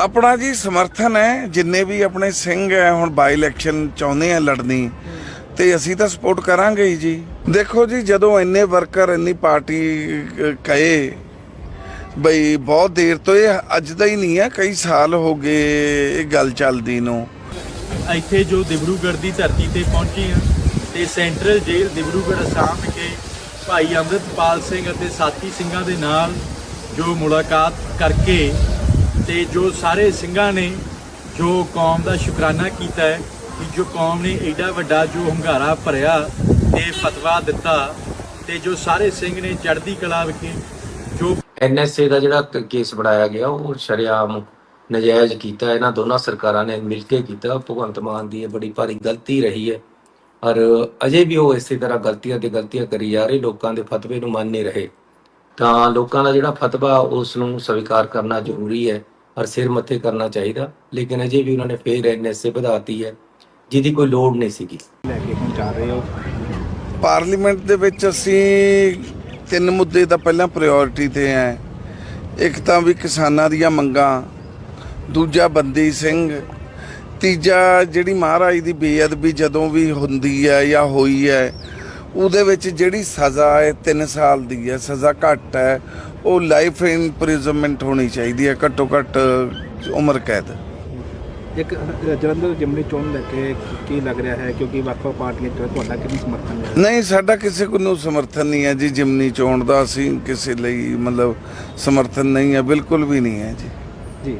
ਆਪਣਾ ਜੀ ਸਮਰਥਨ ਹੈ, ਜਿੰਨੇ ਵੀ ਆਪਣੇ ਸਿੰਘ ਹੈ, ਹੁਣ ਬਾਈ ਇਲੈਕਸ਼ਨ ਚਾਹੁੰਦੇ ਆ ਲੜਨੀ, ਤੇ ਅਸੀਂ ਤਾਂ ਸਪੋਰਟ ਕਰਾਂਗੇ ਹੀ ਜੀ। ਦੇਖੋ ਜੀ, ਜਦੋਂ ਇੰਨੇ ਵਰਕਰ ਇੰਨੀ ਪਾਰਟੀ ਕਹੇ, ਬਈ ਬਹੁਤ ਦੇਰ ਤੋਂ ਇਹ ਅੱਜ ਦਾ ਹੀ ਨਹੀਂ ਹੈ ਕਈ ਸਾਲ ਹੋ ਗਏ ਇਹ ਗੱਲ ਚੱਲਦੀ ਨੂੰ। ਇੱਥੇ ਜੋ ਦਿਬਰੂਗੜ੍ਹ ਦੀ ਧਰਤੀ ਤੇ ਪਹੁੰਚੇ ਆ ਤੇ ਸੈਂਟਰਲ ਜੇਲ੍ਹ ਦਿਬਰੂਗੜ੍ਹ ਅਸਾਮ ਵਿਖੇ ਭਾਈ ਅੰਮ੍ਰਿਤਪਾਲ ਸਿੰਘ ਅਤੇ ਸਾਥੀ ਸਿੰਘਾਂ ਦੇ ਨਾਲ ਜੋ ਮੁਲਾਕਾਤ ਕਰਕੇ ਤੇ ਜੋ ਸਾਰੇ ਸਿੰਘਾਂ ਨੇ ਜੋ ਕੌਮ ਦਾ ਸ਼ੁਕਰਾਨਾ ਕੀਤਾ ਹੈ ਕਿ ਜੋ ਕੌਮ ਨੇ ਐਡਾ ਵੱਡਾ ਜੋ ਹੰਗਾਰਾ ਭਰਿਆ ਤੇ ਫਤਵਾ ਦਿੱਤਾ ਤੇ ਜੋ ਸਾਰੇ ਸਿੰਘ ਨੇ ਚੜ੍ਹਦੀ ਕਲਾ ਵਿਖੇ ਜੋ ਐਨਐਸਏ ਦਾ ਜਿਹੜਾ ਕੇਸ ਬਣਾਇਆ ਗਿਆ, ਉਹ ਸ਼ਰੇਆਮ ਨਜਾਇਜ਼ ਕੀਤਾ, ਇਹਨਾਂ ਦੋਨਾਂ ਸਰਕਾਰਾਂ ਨੇ ਮਿਲ ਕੇ ਕੀਤਾ। ਭਗਵੰਤ ਮਾਨ ਦੀ ਇਹ ਬੜੀ ਭਾਰੀ ਗਲਤੀ ਰਹੀ ਹੈ। ਔਰ ਅਜੇ ਵੀ ਉਹ ਇਸੇ ਤਰ੍ਹਾਂ ਗਲਤੀਆਂ ਤੇ ਗਲਤੀਆਂ ਕਰੀ ਜਾ ਰਹੇ, ਲੋਕਾਂ ਦੇ ਫਤਵੇ ਨੂੰ ਮੰਨ ਨਹੀਂ ਰਹੇ। ਤਾਂ ਲੋਕਾਂ ਦਾ ਜਿਹੜਾ ਫਤਵਾ ਉਸ ਨੂੰ ਸਵੀਕਾਰ ਕਰਨਾ ਜ਼ਰੂਰੀ ਹੈ ਔਰ ਸਿਰ ਮੱਥੇ ਕਰਨਾ ਚਾਹੀਦਾ। ਲੇਕਿਨ ਅਜੇ ਵੀ ਉਹਨਾਂ ਨੇ ਫੇਰ ਐਨਐਸਏ ਵਧਾਤੀ ਹੈ ਜਿਹਦੀ ਕੋਈ ਲੋੜ ਨਹੀਂ ਸੀਗੀ। ਲੈ ਕੇ ਹੁਣ ਜਾ ਰਹੇ ਹੋ। ਪਾਰਲੀਮੈਂਟ ਦੇ ਵਿੱਚ ਅਸੀਂ ਤਿੰਨ ਮੁੱਦੇ ਤਾਂ ਪਹਿਲਾਂ ਪ੍ਰਾਇੋਰਟੀ ਤੇ ਹੈ। ਇੱਕ ਤਾਂ ਵੀ ਕਿਸਾਨਾਂ ਦੀਆਂ ਮੰਗਾਂ ਦੂਜਾ ਬੰਦੀ ਸਿੰਘ ਤੀਜਾ ਜਿਹੜੀ ਮਹਾਰਾਜ ਦੀ ਬੇਅਦਬੀ ਜਦੋਂ ਵੀ ਹੁੰਦੀ ਹੈ ਜਾਂ ਹੋਈ ਹੈ ਉਹਦੇ ਵਿੱਚ ਜਿਹੜੀ ਸਜ਼ਾ ਹੈ 3 ਸਾਲ ਦੀ ਹੈ ਸਜ਼ਾ ਘੱਟ ਹੈ ਉਹ ਲਾਈਫ ਇੰਪ੍ਰਿਜ਼ਨਮੈਂਟ ਹੋਣੀ ਚਾਹੀਦੀ ਹੈ ਘੱਟੋ ਘੱਟ ਉਮਰ ਕੈਦ। ਇੱਕ ਜਲੰਧਰ ਜਿਮਨੀ ਚੋਣ ਲੈ ਕੇ ਕੀ ਲੱਗ ਰਿਹਾ ਹੈ? ਕਿਉਂਕਿ ਵੱਖ-ਵੱਖ ਪਾਰਟੀਆਂ ਤੁਹਾਡਾ ਕਿੰਨੀ ਸਮਰਥਨ ਹੈ? ਨਹੀਂ ਸਾਡਾ ਕਿਸੇ ਕੋ ਨੂੰ ਸਮਰਥਨ ਨਹੀਂ ਹੈ ਜੀ ਜਿਮਨੀ ਚੋਣ ਦਾ ਅਸੀਂ ਕਿਸੇ ਲਈ ਮਤਲਬ ਸਮਰਥਨ ਨਹੀਂ ਹੈ ਬਿਲਕੁਲ ਵੀ ਨਹੀਂ ਹੈ ਜੀ। ਜੀ।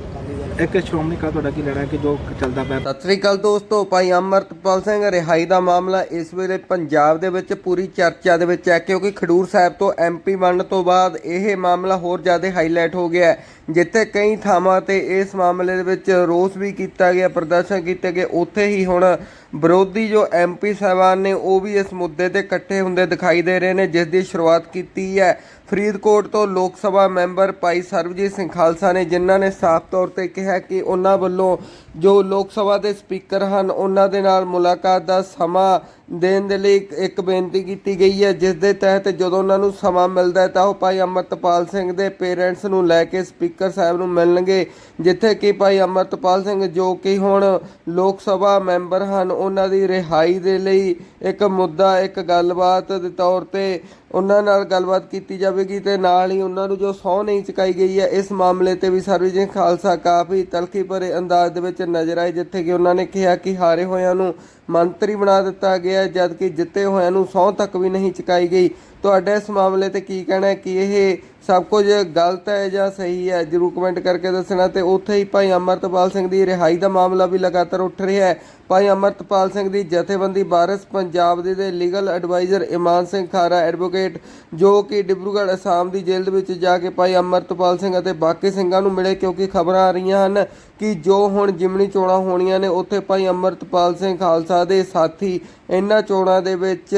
ਇੱਕ ਸ਼੍ਰੋਮਣੀ ਕਾ ਤੁਹਾਡਾ ਕੀ ਲੈਣਾ ਕਿ ਜੋ ਚੱਲਦਾ ਪਿਆ? ਸਤਿ ਸ੍ਰੀ ਅਕਾਲ ਦੋਸਤੋ, ਭਾਈ ਅਮਰਤਪਾਲ ਸਿੰਘ, ਰਿਹਾਈ ਦਾ ਮਾਮਲਾ ਇਸ ਵੇਲੇ ਪੰਜਾਬ ਦੇ ਵਿੱਚ ਪੂਰੀ ਚਰਚਾ ਦੇ ਵਿੱਚ ਹੈ ਕਿਉਂਕਿ ਖਡੂਰ ਸਾਹਿਬ ਤੋਂ ਐਮਪੀ ਬਣਨ ਤੋਂ ਬਾਅਦ ਇਹ ਮਾਮਲਾ ਹੋਰ ਜ਼ਿਆਦਾ ਹਾਈਲਾਈਟ ਹੋ ਗਿਆ ਜਿੱਥੇ ਕਈ ਥਾਵਾਂ ਤੇ ਇਸ ਮਾਮਲੇ ਦੇ ਵਿੱਚ ਰੋਸ ਵੀ ਕੀਤਾ ਗਿਆ, ਪ੍ਰਦਰਸ਼ਨ ਕੀਤੇ ਗਏ। ਉੱਥੇ ਹੀ ਹੁਣ ਵਿਰੋਧੀ ਜੋ ਐਮਪੀ ਸਾਹਿਬਾਨ ਨੇ, ਉਹ ਵੀ ਇਸ ਮੁੱਦੇ ਤੇ ਇਕੱਠੇ ਹੁੰਦੇ ਦਿਖਾਈ ਦੇ ਰਹੇ ਨੇ, ਜਿਸ ਦੀ ਸ਼ੁਰੂਆਤ ਕੀਤੀ ਹੈ। ਫਰੀਦਕੋਟ ਤੋਂ ਲੋਕ ਸਭਾ ਮੈਂਬਰ ਭਾਈ ਸਰਬਜੀਤ ਸਿੰਘ ਖਾਲਸਾ ਨੇ, ਜਿਨ੍ਹਾਂ ਨੇ ਸਾਫ਼ ਤੌਰ ਤੇ ਕਿਹਾ ਕਿ ਉਹਨਾਂ ਵੱਲੋਂ ਜੋ ਲੋਕ ਸਭਾ ਦੇ ਸਪੀਕਰ ਹਨ, ਉਹਨਾਂ ਦੇ ਨਾਲ ਮੁਲਾਕਾਤ ਦਾ ਸਮਾਂ ਦੇਣ ਦੇ ਲਈ ਇੱਕ- ਇੱਕ ਬੇਨਤੀ ਕੀਤੀ ਗਈ ਹੈ, ਜਿਸ ਦੇ ਤਹਿਤ ਜਦੋਂ ਉਹਨਾਂ ਨੂੰ ਸਮਾਂ ਮਿਲਦਾ ਹੈ ਤਾਂ ਉਹ ਭਾਈ ਅਮਰਤਪਾਲ ਸਿੰਘ ਦੇ ਪੇਰੈਂਟਸ ਨੂੰ ਲੈ ਕੇ ਸਪੀਕਰ ਸਾਹਿਬ ਨੂੰ ਮਿਲਣਗੇ, ਜਿੱਥੇ ਕਿ ਭਾਈ ਅਮਰਤਪਾਲ ਸਿੰਘ ਜੋ ਕਿ ਹੁਣ ਲੋਕ ਸਭਾ ਮੈਂਬਰ ਹਨ, ਉਹਨਾਂ ਦੀ ਰਿਹਾਈ ਦੇ ਲਈ ਇੱਕ ਮੁੱਦਾ, ਇੱਕ ਗੱਲਬਾਤ ਦੇ ਤੌਰ ਤੇ ਉਹਨਾਂ ਨਾਲ ਗੱਲਬਾਤ ਕੀਤੀ ਜਾਵੇਗੀ ਤੇ ਨਾਲ ਹੀ ਉਹਨਾਂ ਨੂੰ ਜੋ ਸਹੁੰ ਨਹੀਂ ਚੁਕਾਈ ਗਈ ਹੈ, ਇਸ ਮਾਮਲੇ ਤੇ ਵੀ ਸਰਬਜੀਤ ਖਾਲਸਾ ਕਾਫੀ ਤਲਖੀ ਭਰੇ ਅੰਦਾਜ਼ ਦੇ ਵਿੱਚ ਨਜ਼ਰ ਆਏ, ਜਿੱਥੇ ਕਿ ਉਹਨਾਂ ਨੇ ਕਿਹਾ ਕਿ ਹਾਰੇ ਹੋਇਆਂ ਨੂੰ ਮੰਤਰੀ ਬਣਾ ਦਿੱਤਾ ਗਿਆ ਹੈ, ਜਦ ਜਿੱਤੇ ਹੋਇਆਂ ਨੂੰ ਸਹੁੰ ਤੱਕ ਵੀ ਨਹੀਂ ਚੁਕਾਈ ਗਈ। ਤੁਹਾਡਾ ਇਸ ਮਾਮਲੇ ਤੇ ਕੀ ਕਹਿਣਾ ਹੈ? ਕਿ ਇਹ ਸਭ ਕੁਝ ਗਲਤ ਹੈ ਜਾਂ ਸਹੀ ਹੈ? ਜਰੂਰ ਕਮੈਂਟ ਕਰਕੇ ਦੱਸਣਾ ਤੇ ਉੱਥੇ ਹੀ ਭਾਈ ਅਮਰਤਪਾਲ ਸਿੰਘ ਦੀ ਰਿਹਾਈ ਦਾ ਮਾਮਲਾ ਵੀ ਲਗਾਤਾਰ ਉੱਠ ਰਿਹਾ ਹੈ। ਭਾਈ ਅਮਰਤਪਾਲ ਸਿੰਘ ਦੀ ਜਥੇਬੰਦੀ ਵਾਰਿਸ ਪੰਜਾਬ ਦੇ ਦੇ ਲੀਗਲ ਐਡਵਾਈਜ਼ਰ ਇਮਾਨ ਸਿੰਘ ਖਾਰਾ ਐਡਵੋਕੇਟ ਜੋ ਕਿ ਡਿਬਰੂਗੜ੍ਹ ਅਸਾਮ ਦੀ ਜੇਲ੍ਹ ਦੇ ਵਿੱਚ ਜਾ ਕੇ ਭਾਈ ਅਮਰਤਪਾਲ ਸਿੰਘ ਅਤੇ ਬਾਕੀ ਸਿੰਘਾਂ ਨੂੰ ਮਿਲੇ ਕਿਉਂਕਿ ਖਬਰਾਂ ਆ ਰਹੀਆਂ ਹਨ ਕਿ ਜੋ ਹੁਣ ਜਿਮਣੀ ਚੋਣਾਂ ਹੋਣੀਆਂ ਨੇ, ਉੱਥੇ ਭਾਈ ਅਮਰਤਪਾਲ ਸਿੰਘ ਖਾਲਸਾ ਦੇ ਸਾਥੀ ਇਹਨਾਂ ਚੋਣਾਂ ਦੇ ਵਿੱਚ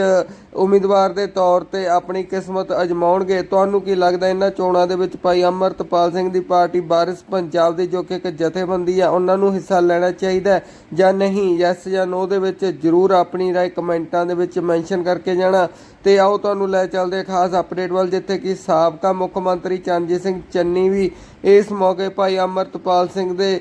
ਉਮੀਦਵਾਰ ਦੇ ਤੌਰ ਤੇ ਆਪਣੀ ਕਿਸਮਤ ਅਜਮਾਉਣਗੇ। ਤੁਹਾਨੂੰ ਕੀ ਲੱਗਦਾ ਇਹਨਾਂ ਚੋਣਾਂ ਦੇ ਵਿੱਚ ਭਾਈ ਅਮਰਤਪਾਲ ਸਿੰਘ ਦੀ ਪਾਰਟੀ ਬਾਰਿਸ ਪੰਜਾਬ ਦੀ ਜੋ ਕਿ ਇੱਕ ਜਥੇਬੰਦੀ ਆ, ਉਹਨਾਂ ਨੂੰ ਹਿੱਸਾ ਲੈਣਾ ਚਾਹੀਦਾ ਜਾਂ ਨਹੀਂ? ਯੈਸ ਜਾਂ ਨੋ ਦੇ ਵਿੱਚ ਜਰੂਰ ਆਪਣੀ ਰਾਏ ਕਮੈਂਟਾਂ ਦੇ ਵਿੱਚ ਮੈਂਸ਼ਨ ਕਰਕੇ ਜਾਣਾ। ਤੇ ਆਓ ਤੁਹਾਨੂੰ ਲੈ ਚੱਲਦੇ ਖਾਸ ਅਪਡੇਟ ਵੱਲ, ਜਿੱਥੇ ਕਿ ਸਾਬਕਾ ਮੁੱਖ ਮੰਤਰੀ ਚਰਨਜੀਤ ਸਿੰਘ ਚੰਨੀ ਵੀ ਇਸ ਮੌਕੇ ਭਾਈ ਅਮਰਤਪਾਲ ਸਿੰਘ ਦੇ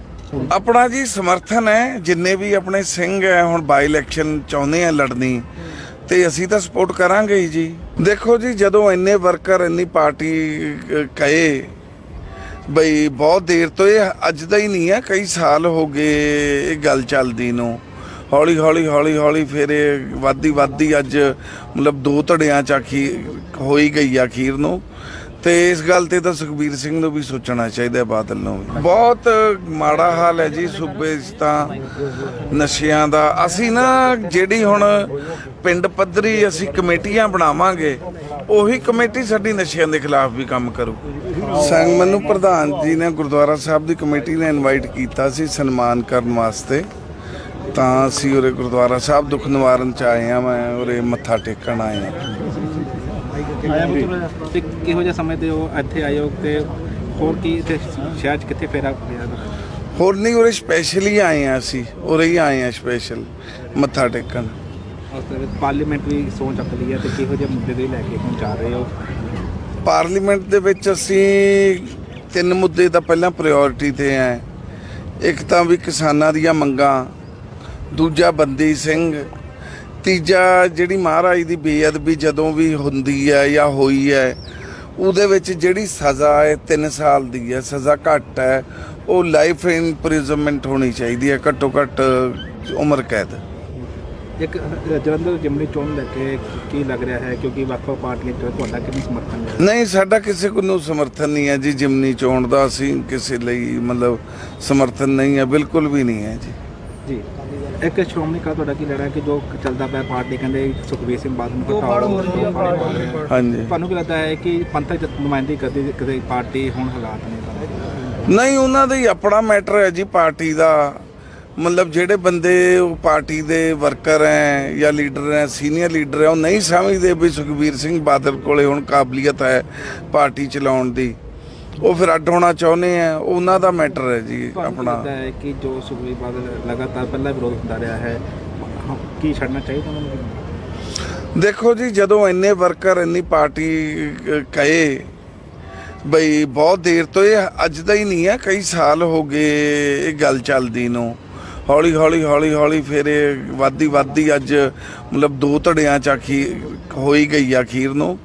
ਆਪਣਾ ਜੀ ਸਮਰਥਨ ਹੈ, ਜਿੰਨੇ ਵੀ ਆਪਣੇ ਸਿੰਘ ਹੈ, ਹੁਣ ਬਾਈ ਇਲੈਕਸ਼ਨ ਚਾਹੁੰਦੇ ਆ ਲੜਨੀ, ਤੇ ਅਸੀਂ ਤਾਂ ਸਪੋਰਟ ਕਰਾਂਗੇ ਹੀ ਜੀ। ਦੇਖੋ ਜੀ, ਜਦੋਂ ਇੰਨੇ ਵਰਕਰ ਇੰਨੀ ਪਾਰਟੀ ਕਹੇ, ਬਈ ਬਹੁਤ ਦੇਰ ਤੋਂ ਇਹ ਅੱਜ ਦਾ ਹੀ ਨਹੀਂ ਹੈ, ਕਈ ਸਾਲ ਹੋ ਗਏ ਇਹ ਗੱਲ ਚੱਲਦੀ ਨੂੰ। ਹੌਲੀ ਹੌਲੀ ਹੌਲੀ ਹੌਲੀ ਫਿਰ ਇਹ ਵੱਧਦੀ ਵੱਧਦੀ ਅੱਜ ਮਤਲਬ ਦੋ ਧੜਿਆਂ ਚ ਆਖੀ, ਹੋਈ ਗਈ ਆ ਅਖੀਰ ਨੂੰ। ਤੇ ਇਸ ਗੱਲ ਤੇ ਤਾਂ ਸੁਖਬੀਰ ਸਿੰਘ ਨੂੰ ਵੀ ਸੋਚਣਾ ਚਾਹੀਦਾ ਬਾਦਲ ਨੂੰ ਵੀ। ਬਹੁਤ ਮਾੜਾ ਹਾਲ ਹੈ ਜੀ ਸੂਬੇ 'ਚ ਤਾਂ ਨਸ਼ਿਆਂ ਦਾ। ਅਸੀਂ ਨਾ ਜਿਹੜੀ ਹੁਣ ਪਿੰਡ ਪੱਧਰੀ ਅਸੀਂ ਕਮੇਟੀਆਂ ਬਣਾਵਾਂਗੇ, ਉਹੀ ਕਮੇਟੀ ਸਾਡੀ ਨਸ਼ਿਆਂ ਦੇ ਖਿਲਾਫ ਵੀ ਕੰਮ ਕਰੂ। ਸੰਗ ਮੈਨੂੰ ਪ੍ਰਧਾਨ ਜੀ ਨੇ ਗੁਰਦੁਆਰਾ ਸਾਹਿਬ ਦੀ ਕਮੇਟੀ ਨੇ ਇਨਵਾਈਟ ਕੀਤਾ ਸੀ ਸਨਮਾਨ ਕਰਨ ਵਾਸਤੇ। ਤਾਂ ਅਸੀਂ ਉਰੇ ਗੁਰਦੁਆਰਾ ਸਾਹਿਬ ਦੁੱਖ ਨਿਵਾਰਨ ਚ ਆਏ ਆ ਮੈਂ ਉਰੇ ਮੱਥਾ ਟੇਕਣ ਆਏ ਆ ਤੇ ਕਿਹੋ ਜਿਹਾ ਸਮਝਦੇ ਹੋ ਇੱਥੇ ਆਏ ਹੋ ਤੇ ਹੋਰ ਕੀ ਇੱਥੇ ਸ਼ਹਿਰ 'ਚ ਕਿੱਥੇ ਫੇਰਾ ਪਿਆ ਹੋਰ ਨਹੀਂ ਉਰੇ ਸਪੈਸ਼ਲੀ ਆਏ ਆ ਅਸੀਂ। ਉਰੇ ਹੀ ਆਏ ਆ ਸਪੈਸ਼ਲ ਮੱਥਾ ਟੇਕਣ। ਉਸ ਦੇ ਵਿੱਚ ਪਾਰਲੀਮੈਂਟ ਵੀ ਸੋਚ ਚੱਕ ਲਈ ਹੈ ਤੇ ਕਿਹੋ ਜਿਹੇ ਮੁੱਦੇ ਦੇ ਲੈ ਕੇ ਪਹੁੰਚਾ ਰਹੇ ਹੋ? ਪਾਰਲੀਮੈਂਟ ਦੇ ਵਿੱਚ ਅਸੀਂ ਤਿੰਨ ਮੁੱਦੇ ਤਾਂ ਪਹਿਲਾਂ ਪ੍ਰਾਇੋਰਟੀ ਤੇ ਆ ਇੱਕ ਤਾਂ ਵੀ ਕਿਸਾਨਾਂ ਦੀਆਂ ਮੰਗਾਂ ਦੂਜਾ ਬੰਦੀ ਸਿੰਘ ਤੀਜਾ ਜਿਹੜੀ ਮਹਾਰਾਜ ਦੀ ਬੇਅਦਬੀ ਜਦੋਂ ਵੀ ਹੁੰਦੀ ਹੈ ਜਾਂ ਹੋਈ ਹੈ ਉਹਦੇ ਵਿੱਚ ਜਿਹੜੀ ਸਜ਼ਾ ਹੈ 3 ਸਾਲ ਦੀ ਹੈ ਸਜ਼ਾ ਘੱਟ ਹੈ ਉਹ ਲਾਈਫ ਇੰਪ੍ਰਿਜ਼ਨਮੈਂਟ ਹੋਣੀ ਚਾਹੀਦੀ ਹੈ ਘੱਟੋ ਘੱਟ ਉਮਰ ਕੈਦ। ਇੱਕ ਜਲੰਧਰ ਜਿਮਨੀ ਚੋਣ ਲੈ ਕੇ ਕੀ ਲੱਗ ਰਿਹਾ ਹੈ? ਕਿਉਂਕਿ ਵੱਖ-ਵੱਖ ਪਾਰਟੀਆਂ 'ਚ ਤੁਹਾਡਾ ਕਿੰਨੀ ਸਮਰਥਨ ਹੈ? ਨਹੀਂ ਸਾਡਾ ਕਿਸੇ ਕੋ ਨੂੰ ਸਮਰਥਨ ਨਹੀਂ ਹੈ ਜੀ ਜਿਮਨੀ ਚੋਣ ਦਾ ਅਸੀਂ ਕਿਸੇ ਲਈ ਮਤਲਬ ਸਮਰਥਨ ਨਹੀਂ ਹੈ ਬਿਲਕੁਲ ਵੀ ਨਹੀਂ ਹੈ ਜੀ। ਜੀ। ਇੱਕ ਸ਼੍ਰੋਮਣੀ ਕਾ ਤੁਹਾਡਾ ਕੀ ਲੈਣਾ ਕਿ ਜੋ ਚੱਲਦਾ ਪਿਆ ਪਾਰਟੀ ਕਹਿੰਦੇ ਸੁਖਬੀਰ ਸਿੰਘ ਬਾਦਲ ਨੂੰ ਹਟਾਓ ਹਾਂਜੀ। ਤੁਹਾਨੂੰ ਕੀ ਲੱਗਦਾ ਹੈ ਕਿ ਪੰਥਕ ਨੁਮਾਇੰਦਗੀ ਕਰਦੀ ਕਿਸੇ ਪਾਰਟੀ ਹੁਣ ਹਾਲਾਤ ਨੇ ਨਹੀਂ ਉਹਨਾਂ ਦਾ ਹੀ ਆਪਣਾ ਮੈਟਰ ਹੈ ਜੀ ਪਾਰਟੀ ਦਾ। ਮਤਲਬ ਜਿਹੜੇ ਬੰਦੇ ਉਹ ਪਾਰਟੀ ਦੇ ਵਰਕਰ ਹੈ ਜਾਂ ਲੀਡਰ ਹੈ ਸੀਨੀਅਰ ਲੀਡਰ ਹੈ ਉਹ ਨਹੀਂ ਸਮਝਦੇ ਵੀ ਸੁਖਬੀਰ ਸਿੰਘ ਬਾਦਲ ਕੋਲੇ ਹੁਣ ਕਾਬਲੀਅਤ ਹੈ ਪਾਰਟੀ ਚਲਾਉਣ ਦੀ। ਉਹ ਫਿਰ ਅੱਡ ਹੋਣਾ ਚਾਹੁੰਦੇ ਆ ਉਹਨਾਂ ਦਾ ਮੈਟਰ ਹੈ ਜੀ ਆਪਣਾ। ਹੈ ਕਿ ਜੋ ਸੁਖਬੀਰ ਬਾਦਲ ਲਗਾਤਾਰ ਪਹਿਲਾਂ ਵਿਰੋਧ ਹੁੰਦਾ ਰਿਹਾ ਹੈ ਕੀ ਛੱਡਣਾ ਚਾਹੀਦਾ ਉਹਨਾਂ ਨੂੰ? ਦੇਖੋ ਜੀ ਜਦੋਂ ਇੰਨੇ ਵਰਕਰ ਇੰਨੀ ਪਾਰਟੀ ਕਹੇ ਬਈ ਬਹੁਤ ਦੇਰ ਤੋਂ ਇਹ ਅੱਜ ਦਾ ਹੀ ਨਹੀਂ ਹੈ ਕਈ ਸਾਲ ਹੋ ਗਏ ਇਹ ਗੱਲ ਚੱਲਦੀ ਨੂੰ। ਹੌਲੀ ਹੌਲੀ ਹੌਲੀ ਹੌਲੀ ਫਿਰ ਇਹ ਵੱਧਦੀ ਵੱਧਦੀ ਅੱਜ ਮਤਲਬ ਦੋ ਧੜਿਆਂ ਚ ਆਖੀ ਹੋਈ ਗਈ ਆ ਅਖੀਰ ਨੂੰ।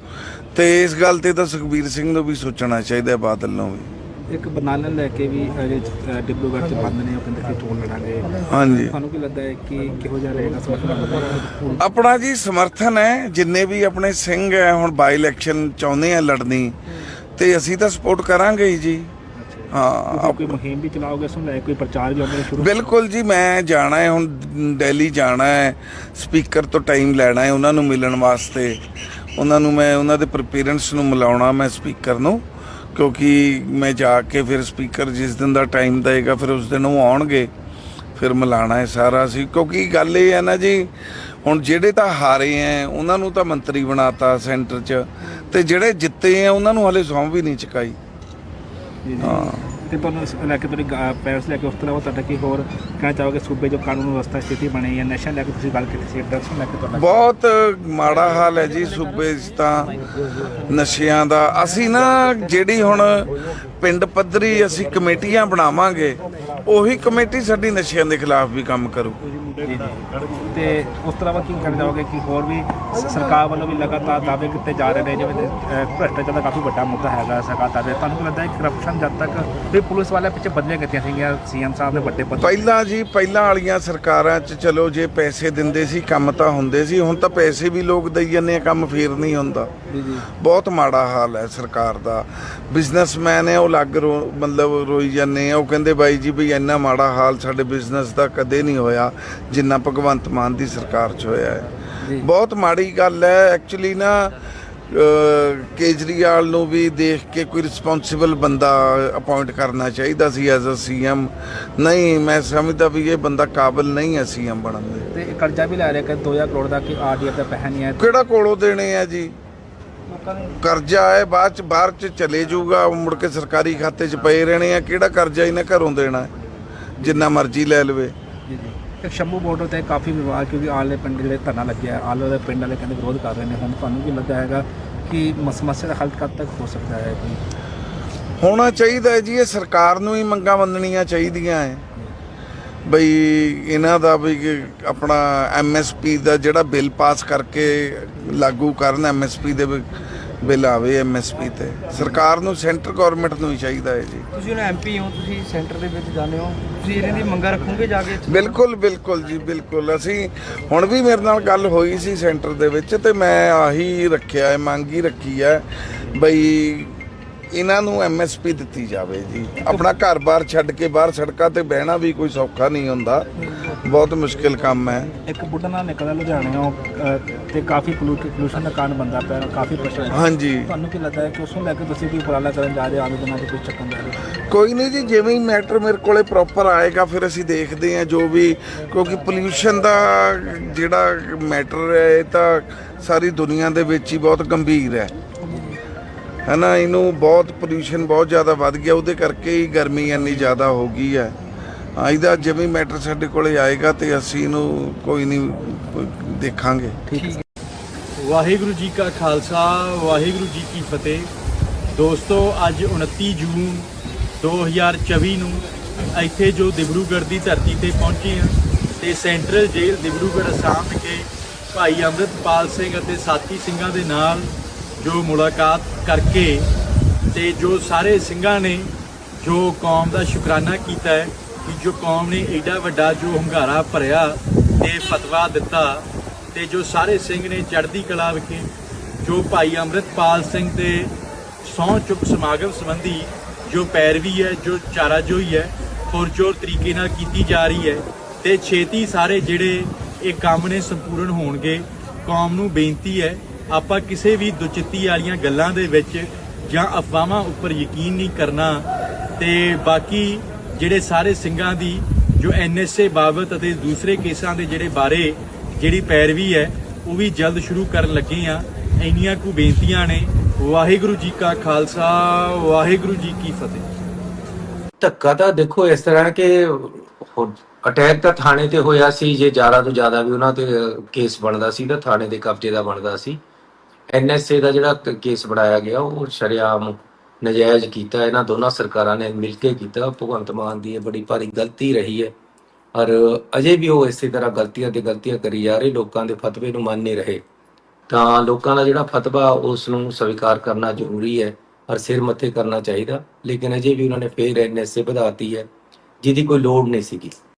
ਤੇ ਇਸ ਗੱਲ ਤੇ ਤਾਂ ਸੁਖਬੀਰ ਸਿੰਘ ਨੂੰ ਵੀ ਸੋਚਣਾ ਚਾਹੀਦਾ ਹੈ, ਬਾਦਲ ਨੂੰ ਵੀ। ਇੱਕ ਬਨਾਨਾ ਲੈ ਕੇ ਵੀ ਅਜੇ ਡਿਬਰੂਗੜ੍ਹ 'ਚ ਬੰਦ ਨੇ ਉਹ ਕਹਿੰਦੇ ਕਿ ਚੋਣ ਲੜਾਂਗੇ। ਹਾਂਜੀ। ਤੁਹਾਨੂੰ ਕੀ ਲੱਗਦਾ ਹੈ ਕਿ ਕਿਹੋ ਜਿਹਾ ਰਹੇਗਾ ਸਮਰਥਨ? ਆਪਣਾ ਜੀ ਸਮਰਥਨ ਹੈ ਜਿੰਨੇ ਵੀ ਆਪਣੇ ਸਿੰਘ ਹੈ ਹੁਣ ਬਾਈ ਇਲੈਕਸ਼ਨ ਚਾਹੁੰਦੇ ਆ ਲੜਨੀ ਤੇ ਅਸੀਂ ਤਾਂ ਸਪੋਰਟ ਕਰਾਂਗੇ ਹੀ ਜੀ। ਹਾਂ ਕੋਈ ਮੁਹਿੰਮ ਵੀ ਚਲਾਓਗੇ ਇਸ ਨੂੰ ਲੈ ਕੇ ਕੋਈ ਪ੍ਰਚਾਰ ਵੀ ਆਪਣੇ ਸ਼ੁਰੂ? ਬਿਲਕੁਲ ਜੀ ਮੈਂ ਜਾਣਾ ਹੈ ਹੁਣ ਦਿੱਲੀ ਜਾਣਾ ਹੈ ਸਪੀਕਰ ਤੋਂ ਟਾਈਮ ਲੈਣਾ ਹੈ ਉਹਨਾਂ ਨੂੰ ਮਿਲਣ ਵਾਸਤੇ। ਉਹਨਾਂ ਨੂੰ ਮੈਂ ਉਹਨਾਂ ਦੇ ਪੇਰੈਂਟਸ ਨੂੰ ਮਿਲਾਉਣਾ ਮੈਂ ਸਪੀਕਰ ਨੂੰ ਕਿਉਂਕਿ ਮੈਂ ਜਾ ਕੇ ਫਿਰ ਸਪੀਕਰ ਜਿਸ ਦਿਨ ਦਾ ਟਾਈਮ ਦੇਗਾ ਫਿਰ ਉਸ ਦਿਨ ਉਹ ਆਉਣਗੇ ਫਿਰ ਮਿਲਾਣਾ ਹੈ ਸਾਰਾ ਸੀ। ਕਿਉਂਕਿ ਗੱਲ ਇਹ ਹੈ ਨਾ ਜੀ ਹੁਣ ਜਿਹੜੇ ਤਾਂ ਹਾਰੇ ਐ ਉਹਨਾਂ ਨੂੰ ਤਾਂ ਮੰਤਰੀ ਬਣਾਤਾ ਸੈਂਟਰ 'ਚ ਤੇ ਜਿਹੜੇ ਜਿੱਤੇ ਆ ਉਹਨਾਂ ਨੂੰ ਹਲੇ ਸੌਂ ਵੀ ਨਹੀਂ ਚੁਕਾਈ। ਜੀ ਤੇ ਤੁਹਾਨੂੰ ਇਸ ਲੈ ਕੇ ਤੁਹਾਡੀ ਪੈਰਸ ਲੈ ਕੇ ਉਸ ਤੋਂ ਇਲਾਵਾ ਤੁਹਾਡਾ ਕੀ ਹੋਰ ਕਹਿਣਾ ਚਾਹੋਗੇ? ਸੂਬੇ ਜੋ ਕਾਨੂੰਨ ਵਿਵਸਥਾ ਸਥਿਤੀ ਬਣੀ ਹੈ ਨਸ਼ਾ ਲੈ ਕੇ ਤੁਸੀਂ ਗੱਲ ਕੀਤੀ ਸੀ ਡਰੱਗਸ ਲੈ ਕੇ ਤੁਹਾਡਾ ਬਹੁਤ ਮਾੜਾ ਹਾਲ ਹੈ ਜੀ ਸੂਬੇ 'ਚ ਤਾਂ ਨਸ਼ਿਆਂ ਦਾ। ਅਸੀਂ ਨਾ ਜਿਹੜੀ ਹੁਣ ਪਿੰਡ ਪੱਧਰੀ ਅਸੀਂ ਕਮੇਟੀਆਂ ਬਣਾਵਾਂਗੇ ਉਹੀ ਕਮੇਟੀ ਸਾਡੀ ਨਸ਼ਿਆਂ ਦੇ ਖਿਲਾਫ ਵੀ ਕੰਮ ਕਰੂ। ਜੀ ਜੀ। ਤੇ ਉਸ ਤੋਂ ਇਲਾਵਾ ਕੀ ਕਹਿਣਾ ਚਾਹੋਗੇ ਕਿ ਹੋਰ ਵੀ ਸ- ਸਰਕਾਰ ਵੱਲੋਂ ਵੀ ਲਗਾਤਾਰ ਦਾਅਵੇ ਕੀਤੇ ਜਾ ਰਹੇ ਨੇ ਜਿਵੇਂ ਅਹ, ਭ੍ਰਿਸ਼ਟਾਚਾਰ ਦਾ ਕਾਫੀ ਵੱਡਾ ਮੁੱਦਾ ਹੈਗਾ ਸਰਕਾਰ ਦਾ। ਤੁਹਾਨੂੰ ਕੀ ਲੱਗਦਾ ਹੈ ਕਰਪਸ਼ਨ ਜਦ ਤੱਕ ਵੀ ਪੁਲਿਸ ਵਾਲੇ ਪਿੱਛੇ ਬਦਲੀਆਂ ਕੀਤੀਆਂ ਸੀਗੀਆਂ ਸੀਐਮ ਸਾਹਿਬ ਨੇ ਵੱਡੇ ਪਦ ਪਹਿਲਾਂ ਜੀ ਪਹਿਲਾਂ ਵਾਲੀਆਂ ਸਰਕਾਰਾਂ 'ਚ ਚਲੋ ਜੇ ਪੈਸੇ ਦਿੰਦੇ ਸੀ ਕੰਮ ਤਾਂ ਹੁੰਦੇ ਸੀ ਹੁਣ ਤਾਂ ਪੈਸੇ ਵੀ ਲੋਕ ਦਈ ਜਾਂਦੇ ਆ ਕੰਮ ਫੇਰ ਨਹੀਂ ਹੁੰਦਾ। ਜੀ ਜੀ। ਬਹੁਤ ਮਾੜਾ ਹਾਲ ਹੈ ਸਰਕਾਰ ਦਾ। ਬਿਜ਼ਨਸਮੈਨ ਹੈ ਉਹ ਲੱਗ ਰੋ ਮਤਲਬ ਰੋਈ ਜਾਂਦੇ ਆ। ਉਹ ਕਹਿੰਦੇ ਬਾਈ ਜੀ ਵੀ ਇੰਨਾ ਮਾੜਾ ਹਾਲ ਸਾਡੇ ਬਿਜ਼ਨਸ ਦਾ ਕਦੇ ਨਹੀਂ ਹੋਇਆ ਜਿੰਨਾ ਭਗਵੰਤ ਮਾਨ ਦੀ ਸਰਕਾਰ 'ਚ ਹੋਇਆ ਹੈ। ਬਹੁਤ ਮਾੜੀ ਗੱਲ ਹੈ। ਐਕਚੁਅਲੀ ਨਾ ਕੇਜਰੀਵਾਲ ਨੂੰ ਵੀ ਦੇਖ ਕੇ ਕੋਈ ਰਿਸਪੌਂਸਿਬਲ ਬੰਦਾ ਅਪਾਇੰਟ ਕਰਨਾ ਚਾਹੀਦਾ ਸੀ ਐਜ਼ ਅ ਸੀਐਮ ਨਹੀਂ ਮੈਂ ਸਮਝਦਾ ਵੀ ਇਹ ਬੰਦਾ ਕਾਬਿਲ ਨਹੀਂ ਹੈ ਸੀਐਮ ਬਣਨ ਦੇ। ਤੇ ਕਰਜ਼ਾ ਵੀ ਲੈ ਰਿਹਾ ਕਿ 2000 ਕਰੋੜ ਦਾ ਕਿ ਆਰਡੀਐਫ ਦਾ ਪੈਸਾ ਨਹੀਂ ਹੈ। ਕਿਹੜਾ ਕੋਲੋਂ ਦੇਣੇ ਆ ਜੀ? ਕਰਜ਼ਾ ਹੈ ਬਾਅਦ ਚ ਬਾਹਰ ਚ ਚਲੇ ਜਾਊਗਾ। ਮੁੜ ਕੇ ਸਰਕਾਰੀ ਖਾਤੇ ਚ ਪਏ ਰਹਿਣੇ ਆ। ਕਿਹੜਾ ਕਰਜ਼ਾ ਇਹਨੇ ਘਰੋਂ ਦੇਣਾ? ਜਿੰਨਾ ਮਰਜ਼ੀ ਲੈ ਲਵੇ। ਜੀ ਜੀ। ਇੱਕ ਸ਼ੰਭੂ ਬਾਰਡਰ ਤੇ ਕਾਫੀ ਵਿਵਾਦ, ਕਿਉਂਕਿ ਆਲੇ ਪਿੰਡ ਜਿਹੜੇ ਧਰਨਾ ਲੱਗਿਆ, ਆਲੇ ਦੇ ਪਿੰਡ ਵਾਲੇ ਕਹਿੰਦੇ ਵਿਰੋਧ ਕਰ ਰਹੇ ਨੇ। ਹੁਣ ਤੁਹਾਨੂੰ ਕੀ ਲੱਗਦਾ ਹੈਗਾ ਕਿ ਸਮੱਸਿਆ ਦਾ ਹੱਲ ਕਦ ਤੱਕ ਹੋ ਸਕਦਾ ਹੈ ਜੀ ਹੋਣਾ ਚਾਹੀਦਾ ਹੈ ਜੀ, ਇਹ ਸਰਕਾਰ ਨੂੰ ਹੀ ਮੰਗਾਂ ਮੰਨਣੀਆਂ ਚਾਹੀਦੀਆਂ ਹੈ। ਬਈ ਇਹਨਾਂ ਦਾ ਵੀ ਕਿ ਆਪਣਾ ਐਮਐਸਪੀ ਦਾ ਜਿਹੜਾ ਬਿੱਲ ਪਾਸ ਕਰਕੇ ਲਾਗੂ ਕਰਨ ਐਮਐਸਪੀ ਦੇ ਬਿੱਲ ਆਵੇ ਐਮਐਸਪੀ ਤੇ। ਸਰਕਾਰ ਨੂੰ ਸੈਂਟਰ ਗਵਰਨਮੈਂਟ ਨੂੰ ਹੀ ਚਾਹੀਦਾ ਹੈ ਜੀ। ਤੁਸੀਂ ਹੁਣ ਐਮਪੀ ਹੋ ਤੁਸੀਂ ਸੈਂਟਰ ਦੇ ਵਿੱਚ ਜਾਂਦੇ ਹੋ। ਤੁਸੀਂ ਇਹਨਾਂ ਦੀ ਮੰਗਾਂ ਰੱਖੋਗੇ ਜਾ ਕੇ? ਬਿਲਕੁਲ ਬਿਲਕੁਲ ਜੀ ਬਿਲਕੁਲ। ਅਸੀਂ ਹੁਣ ਵੀ ਮੇਰੇ ਨਾਲ ਗੱਲ ਹੋਈ ਸੀ ਸੈਂਟਰ ਦੇ ਵਿੱਚ ਤੇ ਮੈਂ ਆਹੀ ਰੱਖਿਆ ਹੈ ਮੰਗ ਹੀ ਰੱਖੀ ਹੈ। ਬਈ ਇਹਨਾਂ ਨੂੰ ਐਮਐਸਪੀ ਦਿੱਤੀ ਜਾਵੇ ਜੀ। ਆਪਣਾ ਘਰ-ਬਾਰ ਛੱਡ ਕੇ ਬਾਹਰ ਸੜਕਾਂ ਤੇ ਬਹਿਣਾ ਵੀ ਕੋਈ ਸੌਖਾ ਨਹੀਂ ਹੁੰਦਾ। ਬਹੁਤ ਮੁਸ਼ਕਿਲ ਕੰਮ ਹੈ। ਇੱਕ ਬੁੱਢਾ ਨਾਲ ਨਿਕਲਦਾ ਲੁਧਿਆਣਿਓਂ ਤੇ ਕਾਫੀ ਪੋਲੂਸ਼ਨ ਦਾ ਕਾਰਨ ਬੰਦਾ ਪਿਆ ਕਾਫੀ ਪ੍ਰਸ਼ਨ ਹਾਂਜੀ। ਤੁਹਾਨੂੰ ਕੀ ਲੱਗਦਾ ਹੈ ਕਿ ਉਸ ਨੂੰ ਲੈ ਕੇ ਤੁਸੀਂ ਕੀ ਉਪਰਾਲਾ ਕਰਨ ਜਾ ਰਹੇ ਆਗੇ ਦਿਨਾਂ 'ਚ ਕੋਈ ਚੱਕਣ ਜਾ ਰਹੇ ਹੋ ਕੋਈ ਨਹੀਂ ਜੀ ਜਿਵੇਂ ਹੀ ਮੈਟਰ ਮੇਰੇ ਕੋਲੇ ਪ੍ਰੋਪਰ ਆਏਗਾ ਫਿਰ ਅਸੀਂ ਦੇਖਦੇ ਹਾਂ ਜੋ ਵੀ ਕਿਉਂਕਿ ਪੋਲਿਊਸ਼ਨ ਦਾ ਜਿਹੜਾ ਮੈਟਰ ਹੈ ਇਹ ਤਾਂ ਸਾਰੀ ਦੁਨੀਆ ਦੇ ਵਿੱਚ ਹੀ ਬਹੁਤ ਗੰਭੀਰ ਹੈ। ਹਨਾ, ਇਹਨੂੰ ਬਹੁਤ ਪੋਲਿਊਸ਼ਨ ਬਹੁਤ ਜ਼ਿਆਦਾ ਵੱਧ ਗਿਆ, ਉਹਦੇ ਕਰਕੇ ਹੀ ਗਰਮੀ ਇੰਨੀ ਜ਼ਿਆਦਾ ਹੋ ਗਈ ਹੈ। ਇਹਦਾ ਜਿਵੇਂ ਮੈਟਰ ਸਾਡੇ ਕੋਲੇ ਆਏਗਾ ਤੇ ਅਸੀਂ ਇਹਨੂੰ ਕੋਈ ਨਹੀਂ ਦੇਖਾਂਗੇ। ਠੀਕ ਵਾਹਿਗੁਰੂ ਜੀ ਕਾ ਖਾਲਸਾ, ਵਾਹਿਗੁਰੂ ਜੀ ਕੀ ਫਤਿਹ। ਦੋਸਤੋ, ਅੱਜ 29 ਜੂਨ 2024 ਨੂੰ ਇੱਥੇ ਜੋ ਦਿਬਰੂਗੜ੍ਹ ਦੀ ਧਰਤੀ ਤੇ ਪਹੁੰਚੇ ਹਾਂ ਤੇ ਸੈਂਟਰਲ ਜੇਲ੍ਹ ਦਿਬਰੂਗੜ੍ਹ ਅਸਾਮ ਵਿਖੇ ਭਾਈ ਅੰਮ੍ਰਿਤਪਾਲ ਸਿੰਘ ਅਤੇ ਸਾਥੀ ਸਿੰਘਾਂ ਦੇ ਨਾਲ ਜੋ ਮੁਲਾਕਾਤ ਕਰਕੇ ਤੇ ਜੋ ਸਾਰੇ ਸਿੰਘਾਂ ਨੇ ਜੋ ਕੌਮ ਦਾ ਸ਼ੁਕਰਾਨਾ ਕੀਤਾ ਹੈ ਕਿ ਜੋ ਕੌਮ ਨੇ ਐਡਾ ਵੱਡਾ ਜੋ ਹੰਗਾਰਾ ਭਰਿਆ ਤੇ ਫਤਵਾ ਦਿੱਤਾ ਤੇ ਜੋ ਸਾਰੇ ਸਿੰਘ ਨੇ ਚੜ੍ਹਦੀ ਕਲਾ ਵਿਖੇ ਜੋ ਭਾਈ ਅੰਮ੍ਰਿਤਪਾਲ ਸਿੰਘ ਦੇ ਸਹੁੰ ਚੁੱਕ ਸਮਾਗਮ ਸੰਬੰਧੀ ਜੋ ਪੈਰਵੀ ਹੈ, ਜੋ ਚਾਰਾਜੋਈ ਹੈ, ਪੁਰਜੋਰ ਤਰੀਕੇ ਨਾਲ ਕੀਤੀ ਜਾ ਰਹੀ ਹੈ ਤੇ ਛੇਤੀ ਸਾਰੇ ਜਿਹੜੇ ਇਹ ਕੰਮ ਨੇ ਸੰਪੂਰਨ ਹੋਣਗੇ। ਕੌਮ ਨੂੰ ਬੇਨਤੀ ਹੈ ਆਪਾਂ ਕਿਸੇ ਵੀ ਦੁਚਿੱਤੀ ਵਾਲੀਆਂ ਗੱਲਾਂ ਦੇ ਵਿੱਚ ਜਾਂ ਅਫਵਾਹਾਂ ਉੱਪਰ ਯਕੀਨ ਨਹੀਂ ਕਰਨਾ ਤੇ ਬਾਕੀ ਜਿਹੜੇ ਸਾਰੇ ਸਿੰਘਾਂ ਦੀ ਜੋ ਐਨਐਸਏ ਬਾਬਤ ਅਤੇ ਦੂਸਰੇ ਕੇਸਾਂ ਦੇ ਜਿਹੜੇ ਬਾਰੇ ਜਿਹੜੀ ਪੈਰਵੀ ਹੈ, ਉਹ ਵੀ ਜਲਦ ਸ਼ੁਰੂ ਕਰਨ ਲੱਗੇ ਆ ਇੰਨੀਆਂ ਕੁ ਬੇਨਤੀਆਂ ਨੇ। ਵਾਹਿਗੁਰੂ ਜੀ ਕਾ ਖਾਲਸਾ, ਵਾਹਿਗੁਰੂ ਜੀ ਕੀ ਫਤਿਹ। ਧੱਕਾ ਤਾਂ ਦੇਖੋ ਇਸ ਤਰ੍ਹਾਂ ਕਿ ਅਟੈਕ ਤਾਂ ਥਾਣੇ ਤੇ ਹੋਇਆ ਸੀ, ਜੇ ਜ਼ਿਆਦਾ ਤੋਂ ਜ਼ਿਆਦਾ ਵੀ ਉਹਨਾਂ ਤੇ ਕੇਸ ਬਣਦਾ ਸੀ ਤਾਂ ਥਾਣੇ ਦੇ ਕਬਜ਼ੇ ਦਾ ਬਣਦਾ ਸੀ। ਐਨਐਸਏ ਦਾ ਜਿਹੜਾ ਕੇਸ ਬਣਾਇਆ ਗਿਆ, ਉਹ ਸ਼ਰੇਆਮ ਨਜਾਇਜ਼ ਕੀਤਾ। ਇਹਨਾਂ ਦੋਨਾਂ ਸਰਕਾਰਾਂ ਨੇ ਮਿਲ ਕੇ ਕੀਤਾ। ਭਗਵੰਤ ਮਾਨ ਦੀ ਇਹ ਬੜੀ ਭਾਰੀ ਗਲਤੀ ਰਹੀ ਹੈ। ਔਰ ਅਜੇ ਵੀ ਉਹ ਇਸੇ ਤਰ੍ਹਾਂ ਗਲਤੀਆਂ ਤੇ ਗਲਤੀਆਂ ਕਰੀ ਜਾ ਰਹੇ, ਲੋਕਾਂ ਦੇ ਫਤਵੇ ਨੂੰ ਮੰਨ ਨਹੀਂ ਰਹੇ। ਤਾਂ ਲੋਕਾਂ ਦਾ ਜਿਹੜਾ ਫਤਵਾ, ਉਸ ਨੂੰ ਸਵੀਕਾਰ ਕਰਨਾ ਜ਼ਰੂਰੀ ਹੈ ਔਰ ਸਿਰ ਮੱਥੇ ਕਰਨਾ ਚਾਹੀਦਾ। ਲੇਕਿਨ ਅਜੇ ਵੀ ਉਹਨਾਂ ਨੇ ਫੇਰ ਐਨਐਸਏ ਵਧਾਤੀ ਹੈ, ਜਿਹਦੀ ਕੋਈ ਲੋੜ ਨਹੀਂ ਸੀਗੀ।